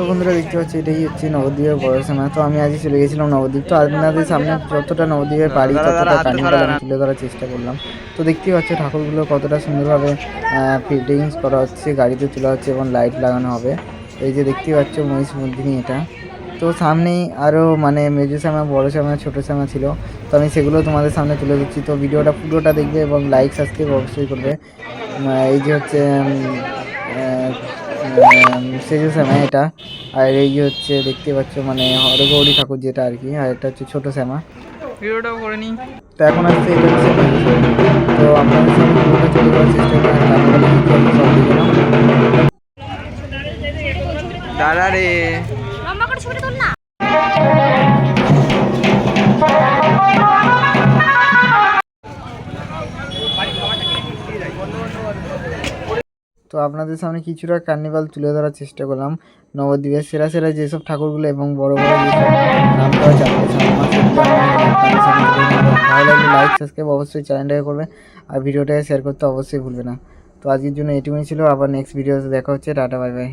তো বন্ধুরা দেখতে পাচ্ছি এটাই হচ্ছে নবদ্বীপের বড় সময় তো আমি আজকে চলে গেছিলাম নবদ্বীপ। তো আপনাদের সামনে যতটা নবদ্বীপের বাড়ি ততটা কার্নিভাল আমি তুলে ধরার চেষ্টা করলাম। তো দেখতেই পাচ্ছ ঠাকুরগুলো কতটা সুন্দরভাবে ফিটিংস করা হচ্ছে গাড়িতে তোলা হচ্ছে এবং লাইট লাগানো হবে। এই যে দেখতেই পাচ্ছ মহিষ মন্দিনী এটা। তো সামনেই আরও মানে মেজো শ্যামা বড় শ্যামা ছোটো শ্যামা ছিল। তো আমি সেগুলো তোমাদের সামনে তুলে দিচ্ছি তো ভিডিওটা পুরোটা দেখবে এবং লাইক সাবস্ক্রাইব অবশ্যই করবে। এই যে হচ্ছে সেজো শ্যামা এটা। আর এই হচ্ছে দেখতে পাচ্ছ মানে হরগৌরী ঠাকুর যেটা আর কি আর এটা হচ্ছে ছোট শ্যামা। ভিডিওটাও করে নিই। তো এখন আসছে এটা হচ্ছে তো আপনাদের সব চলে যাওয়ার চেষ্টা তারপরে। দাদা রে। তো আপনাদের সামনে কিছুটা কার্নিভাল তুলে ধরার চেষ্টা করলাম। নবদ্বীপের সেরা সেরা যেসব ঠাকুরগুলো এবং বড় বড় ভালো লাগলে লাইক সাবস্ক্রাইব অবশ্যই চ্যানেলটাকে করবে আর ভিডিওটাকে শেয়ার করতে অবশ্যই ভুলবে না। তো আজকের জন্য এটুকুই ছিল। আবার নেক্সট ভিডিওতে দেখা হচ্ছে। Tata bye bye